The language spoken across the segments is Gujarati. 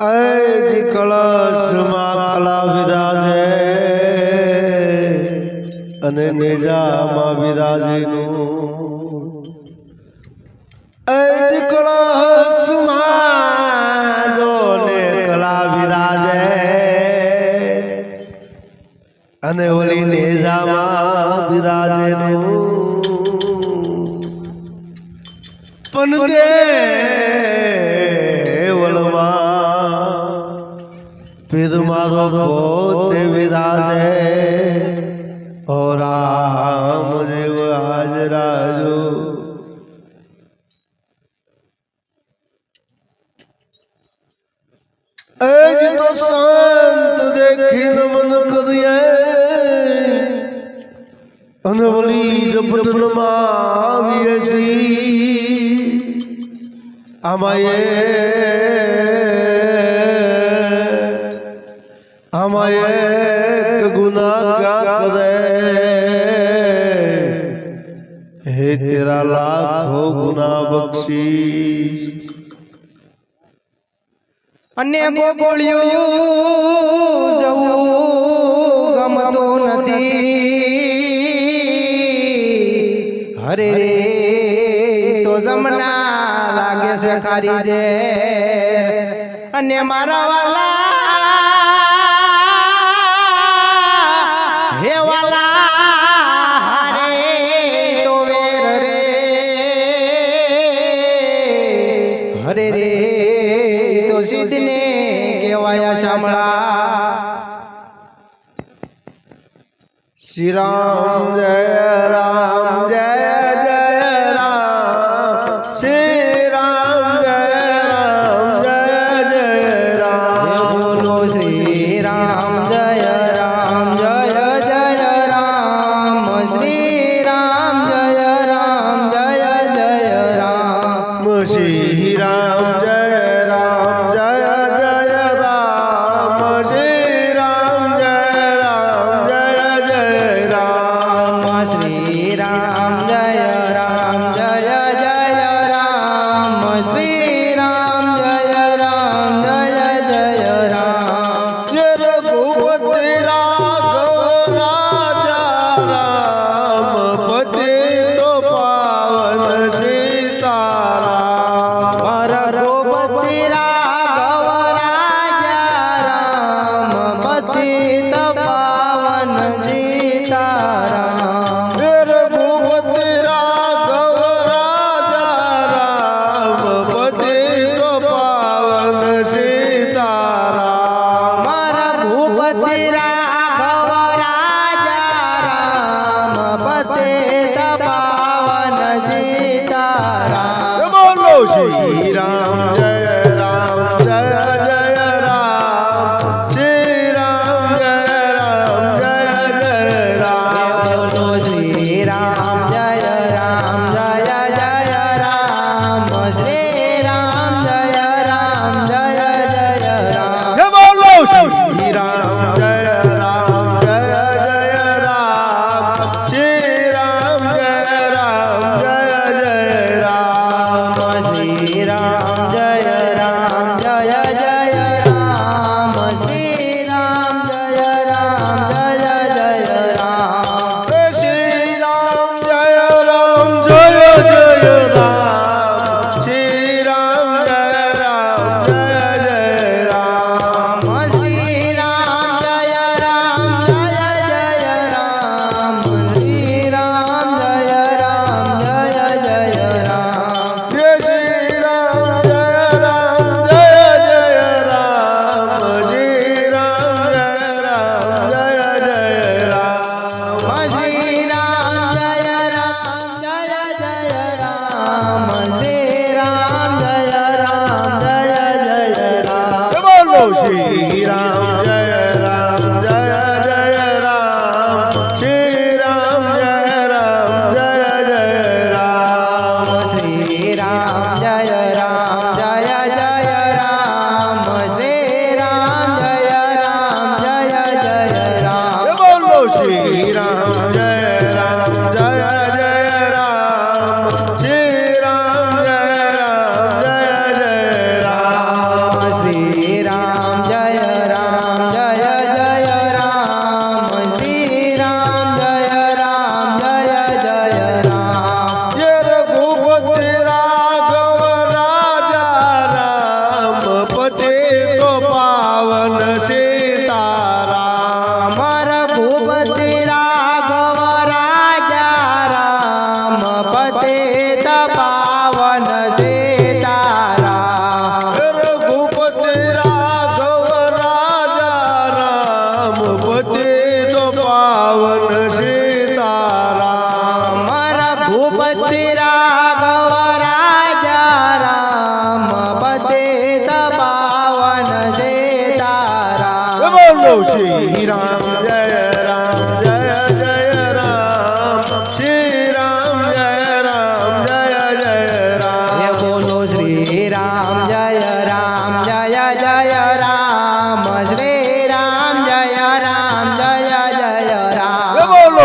જી કળશમાં કલા બિરાજે અને નેજામાં વિરાજેનું. જી કળશમાં જોને કલા વિરાજે અને ઓલી નેજામાં વિરાજેનું. પણ મારો પોતે વિરાજે ઓ રામ દેવ આજ રાજુ એજ તો શાંત દેખીને મન કરીએ અને વળી ઝપટનમાં આવીએ છીએ આમાં એ આમાં એક ગુના ક્યાં કરે? હે તેરા લાખો ગુના બક્ષીશ અને ગોગોળિયું જવું ગમતો નથી. હરે રે, તો જમના લાગે છે ખારી જે અને મારા વાલા અરે રે તો સિદ્ધને કેવાયા શામળા. શ્રી રામ જય રામ જય.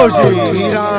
শ্রী রাম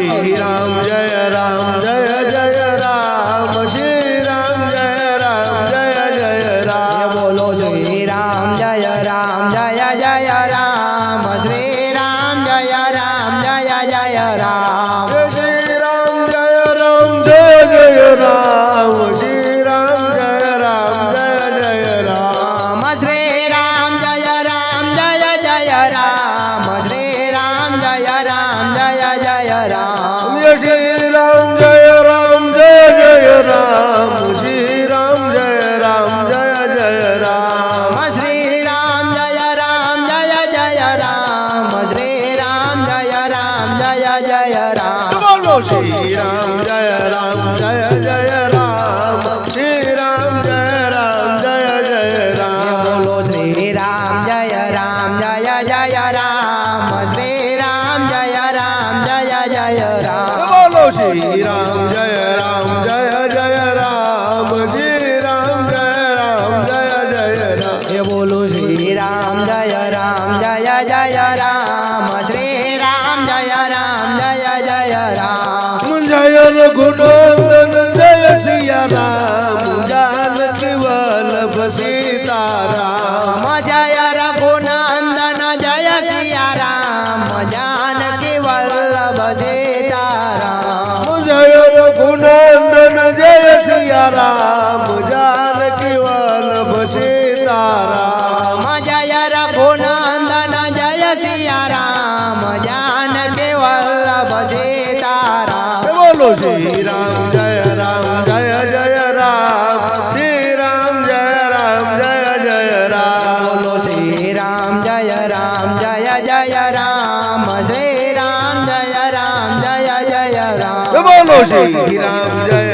hey, જયા રામ જાનકીવન ભસે તારા. મજા યારા ભોનંદન જય સિયા રામ જાનકી વલ્લભ ભસે તારા. બોલો શ્રી રામ જય રામ જય જય રામ. શ્રી રામ જય રામ જય જય રામ. બોલો શ્રી રામ જય રામ જય જય રામ. શ્રી રામ જય રામ જય જય રામ. બોલો શ્રી રામ જય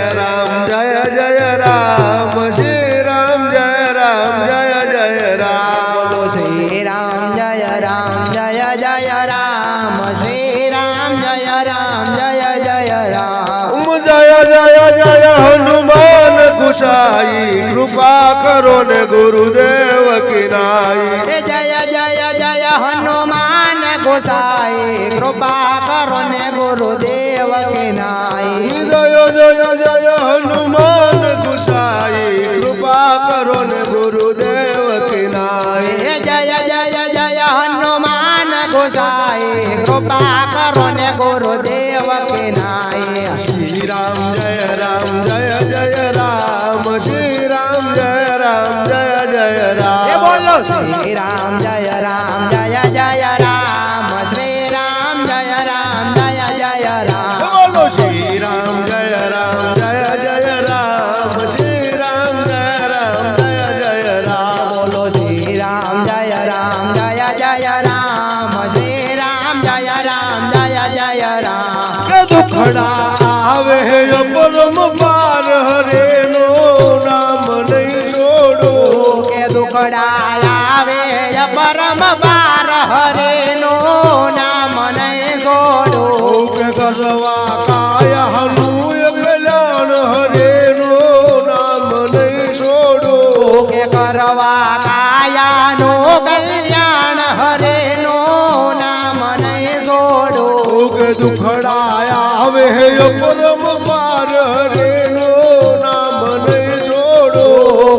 સાઈ કૃપા કરો ને ગુરુદેવ કિનાઈ જય જય જય હનુમાન ગોસાઈ કૃપા કરો ને ગુરુદેવ કિનાઈ જય જય જય હનુમાન ગોસાઈ કૃપા કરો ને ગુરુદેવ કિનાઈ જય જય જય હનુમાન ગોસાઈ કૃપા કરો ને ગુરુદેવ કિનાઈ શ્રી રામ જય. હડા આવે પરમ પાર હરે નો નામ નહીં છોડો. કે દુખડા આવે પરમ પાર હરે નો નામ નહીં છોડો. કે કરવા કાયા હનુય કલ્યાણ હરે નો નામ નહીં છોડો. કે કરવા દુખડાયા આવે હે પરમ પાર રેનો ના મને છોડો.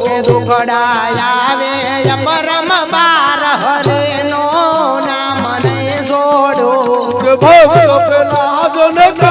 કે દુખડા આવે પરમ પાર હરેનો ના મને છોડો. કે ભોગ પેલા જનક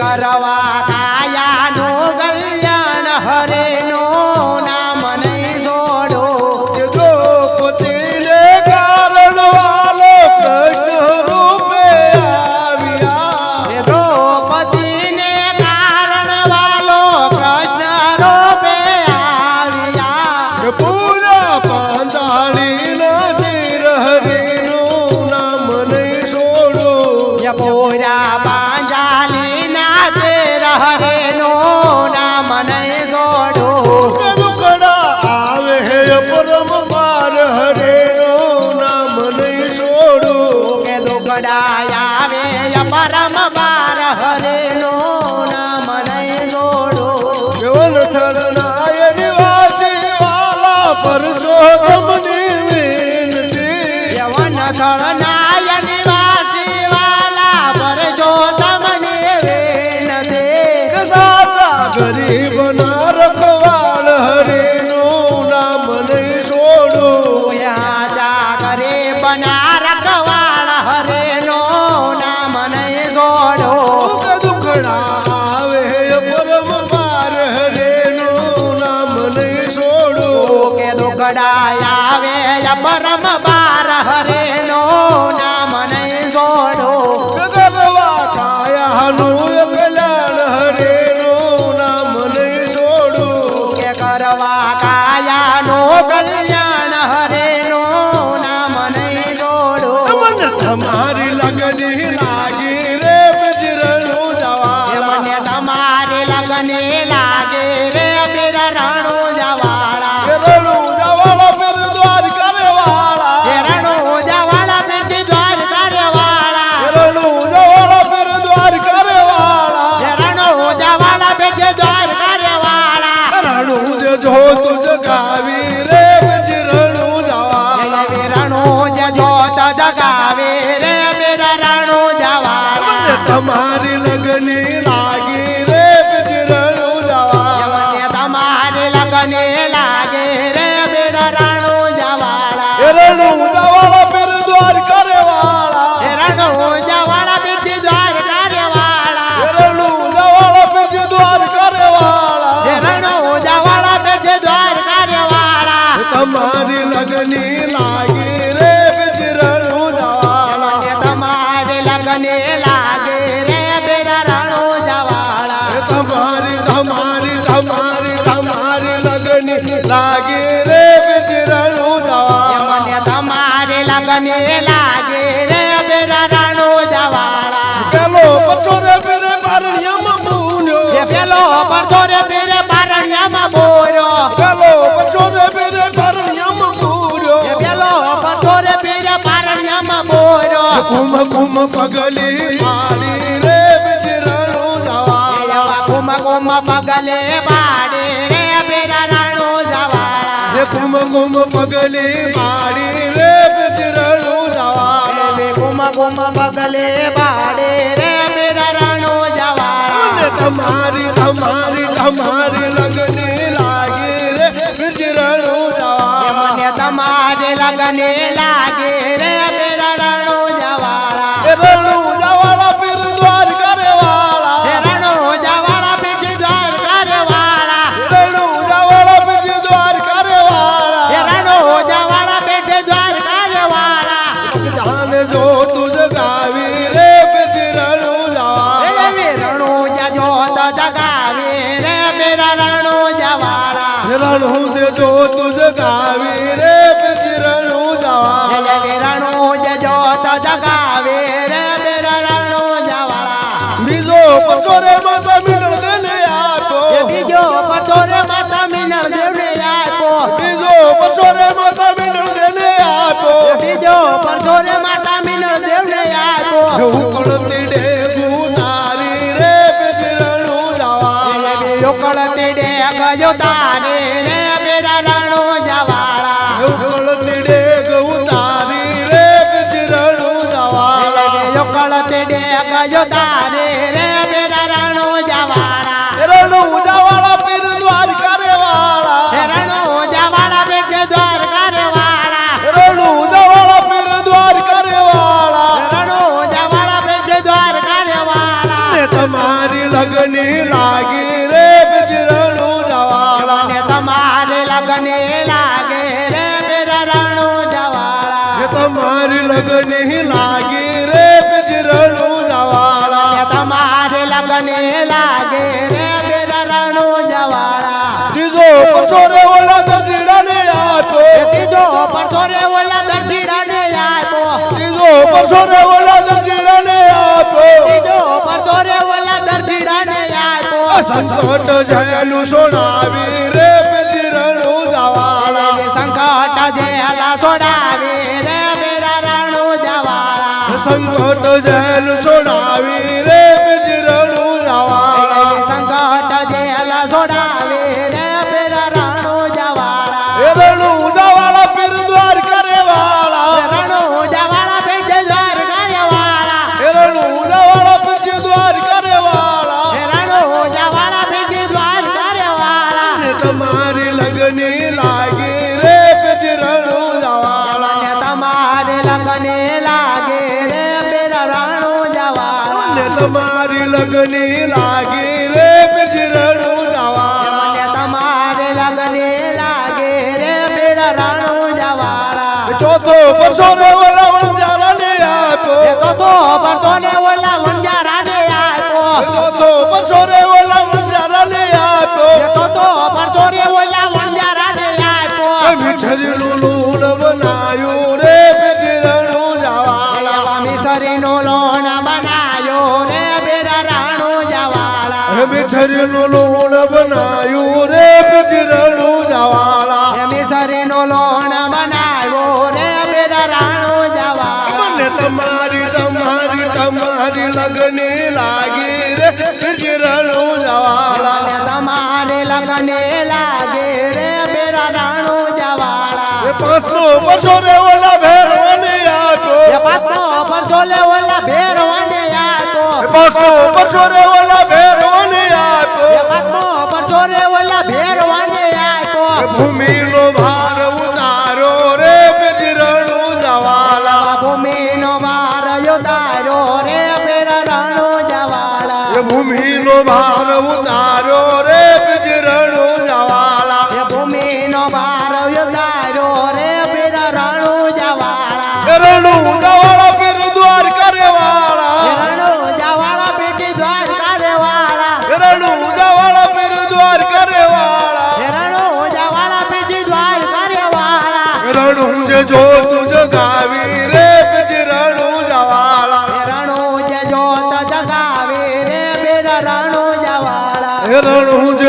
करवा का চরণ ને તમારી લગની ગુમ પગલી પાડી રે બિજરાણું જવાળા. ગુમ ગુમ પગલે પાડી રે બિજરાણું જવાળા. ગુમ ગુમ પગલી પાડી રે બિજરાણું જવાળા. ગુમ ગુમ પગલે પાડી રે બિજરાણું જવાળા. તમારી તમારી તમારી લગની લાગી રે બિજરાણું જવાળા. તમારી લગની લાગી પાછો માતા મિલણ દેને આપો. બીજો પછોરે માતા મિલણ દેને આપો. બીજો પાછો માતા મિલણ દેને આપો. બીજો પાછો રે માતા મિલણ દેને આપો. ઉકળતી ડે ગુનારી રે બિરણું જવા ઉકળતી ડે ગયો તા તમારી લગન લાગે રે બિરણું જવાળા. તમારે લગન લાગે રે બિરણું જવાળા. ત્રીજો પરસો રે ઓલા દરજીડા ને આપો ત્રીજો પરસો રે ઓલા દરજીડા ને આપો. ત્રીજો પરસો રે ઓલા દરજીડા ને આપો. ત્રીજો પરસો રે ઓલા દરજીડા ને આપો સંકટ જયલું સોનાવી રે los પરસો રે ઓલાવણ તમારી લગને લાગી રે બિરજરણું જવાળા. તમારે લગને લાગે રે બિરજરણું જવાળા. એ પાંચનો પરસો રે ઓલા ભેરવાને આટો. એ પાંચનો પરસો લે ઓલા ભેરવાને આટો. એ પાંચનો પરસો રે ઓલા ભેરવાને આટો. એ પાંચનો રે ઓલા ભેરવાને આટો. ભૂમિ pregunta.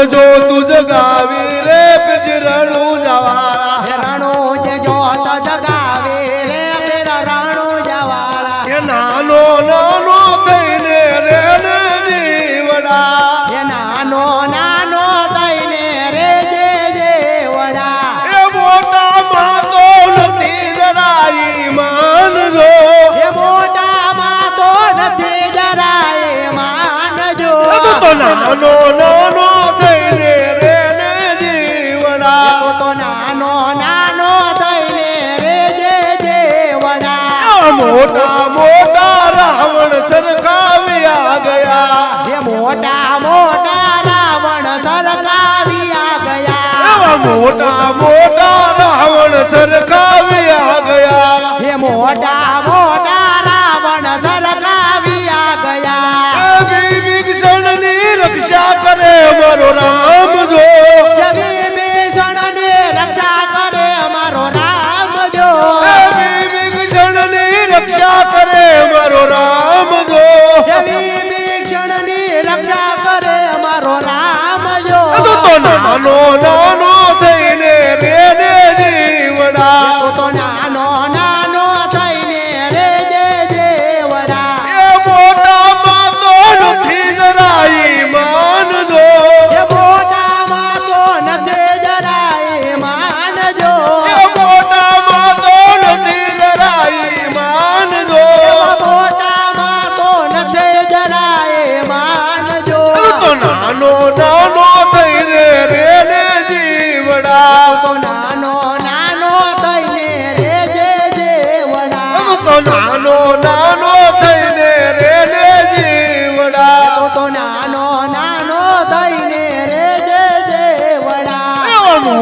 જો તુજ ગાવી રે પિજરણું જવાળા. રણું જ જો તુજ ગાવી રે મેરા રણું જવાળા. એ નાનો નાનો તઈને રે ને જીવડા. એ નાનો નાનો તઈને રે જે જીવડા. એ મોટા માં તો નથી જરા માનજો. એ મોટા માં તો નથી જરા માનજો. તો નાનો નાનો સરકાવ્યા ગયા. જે મોટા મોટા રાવણ સરકાવ્યા ગયા. મોટા મોટા રાવણ સરકાવ્યા ગયા. હે મોટા મોટા રાવણ સરકાવ્યા ગયા. ભીભીષણની રક્ષા કરે મારો રામ જો. એવી ભીક્ષણની રક્ષા કરે અમારો રામ જો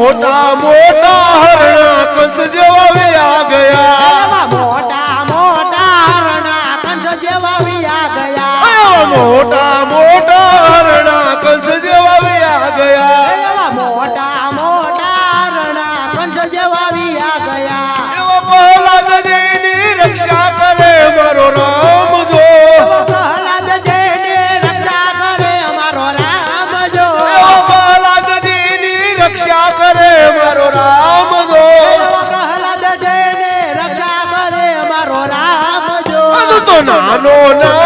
મોટા મોટા હરણા કંસ જેવા વ્યા ગયા. મોટા મોટા હરણા કંસ જેવા વ્યા ગયા. મોટા મોટા હરણા I know. no.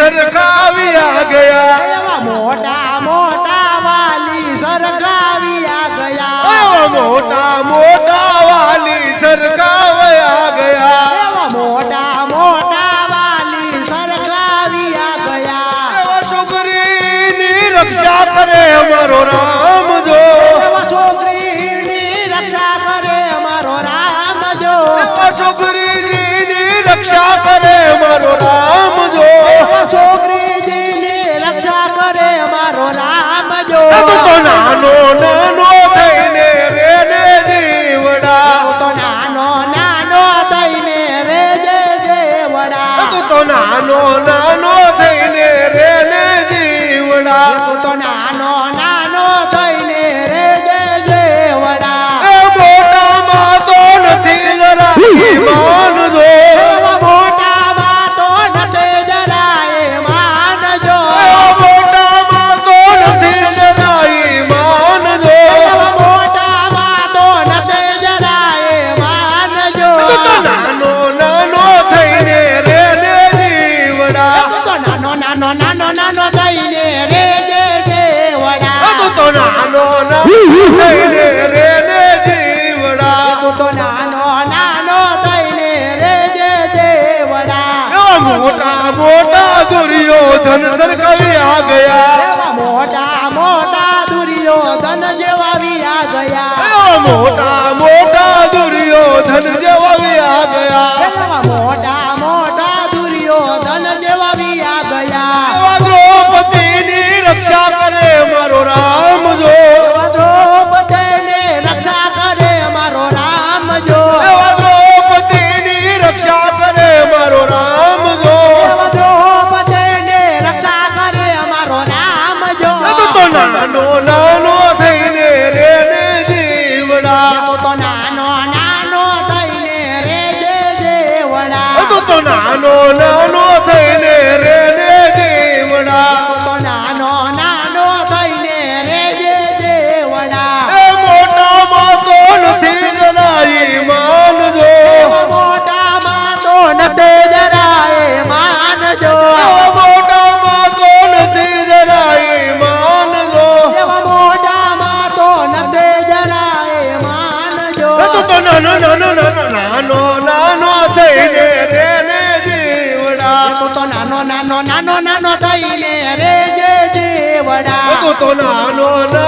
સરખાવ્યા ગયા. મોટા મોટા વાલી સરખાવ્યા ગયા. મોટા મોટા વાલી સરખાવ્યા ગયા. મોટા મોટા વાલી સરખાવ્યા ગયા. છોકરીની રક્ષા કરે અમારો રામ જો. છોકરીની રક્ષા કરે અમારો રામ જો. છોકરીની રક્ષા કરે અમારો રામ મોટા મોટા દુર્યોધન સરકાવી આ ગયા. મોટા મોટા દુર્યોધન જેવા વિયા ગયા. મોટા મોટા દુર્યોધન જેવા વિયા ગયા. મોટા મોટા દુર્યોધન જેવા વિયા ગયા. દ્રૌપદીની રક્ષા કરે મારો રામ જો. તો નાનો ન